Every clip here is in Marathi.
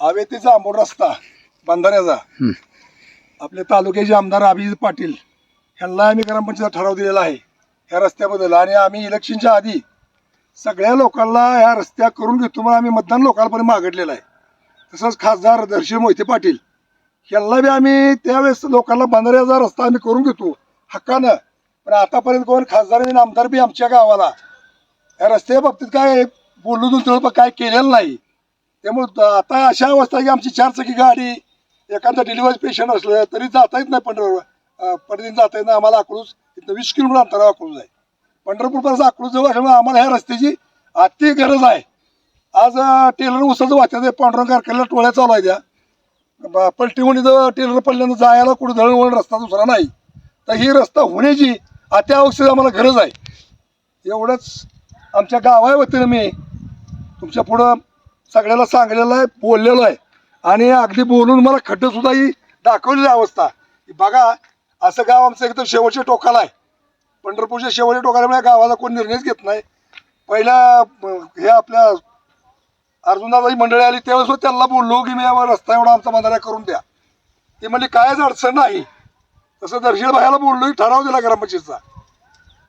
हवेतीचा आंबोड रस्ता बंधाऱ्याचा. आपले तालुक्याचे आमदार अभिजित पाटील ह्यांना आम्ही ग्रामपंचायत ठराव दिलेला आहे. ह्या रस्त्याबद्दल आणि आम्ही इलेक्शनच्या आधी सगळ्या लोकांना ह्या रस्त्या करून घेतो म्हणून आम्ही मतदान लोकांपर्यंत मागितलेलं आहे. तसंच खासदार दर्शन मोहिते पाटील ह्यांना बी आम्ही त्यावेळेस लोकांना बंधाऱ्याचा रस्ता आम्ही करून घेतो हक्कानं. पण आतापर्यंत कोण खासदार आणि आमदार बी आमच्या गावाला. या रस्त्या बाबतीत काय बोललो दोन पण काय केलेलं नाही. त्यामुळे आता अशा अवस्था आहे की आमची चारचाकी गाडी एखादा डिलिव्हरी पेशंट असलं तरी जाता येत नाही पंढरपूर. पडदीन जाता येत नाही. आम्हाला अकलूज इथं वीस किलोमीटर अंतरावर अकलूज आहे. पंढरपूरपर्यंत अकलूज जवळ असल्यामुळे आम्हाला ह्या रस्त्याची अति गरज आहे. आज टेलर उसाचं वाटतं पांडुरंग कारखान्याला टोळ्या चालू आहे त्या. ब- टेलर पडल्यानं जायला कुठं दळणवळण रस्ता दुसरा नाही. तर ही रस्ता होण्याची अत्यावश्यक आम्हाला गरज आहे. एवढंच आमच्या गावाच्या वतीनं मी तुमच्या पुढं सगळ्याला सांगलेलं आहे बोललेलं आहे. आणि अगदी बोलून मला खड्डं सुद्धा ही दाखवलेली अवस्था. बघा असं गाव आमचं एकदम शेवटच्या टोकाला आहे. पंढरपूरच्या शेवटच्या टोकाला म्हणजे गावाला कोण निर्णयच घेत नाही. पहिल्या हे आपल्या अर्जुनदादाची मंडळी आली त्यावेळेस सुद्धा त्यांना बोललो की मी यावर रस्ता एवढा आमचा बंधारा करून द्या. ते म्हणजे कायच अडचण नाही. तसं दर्शन भायला बोललो ठराव दिला ग्रामपंचायतचा.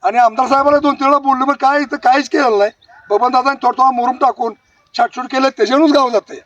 आणि आमदार साहेबाला दोन तीन वेळा बोललो पण काय इथं काहीच केलेलं नाही. बबनदादांनी थोडं थोडा मुरुम टाकून छाटछूट केलं त्याच्यावरूनच गाव जाते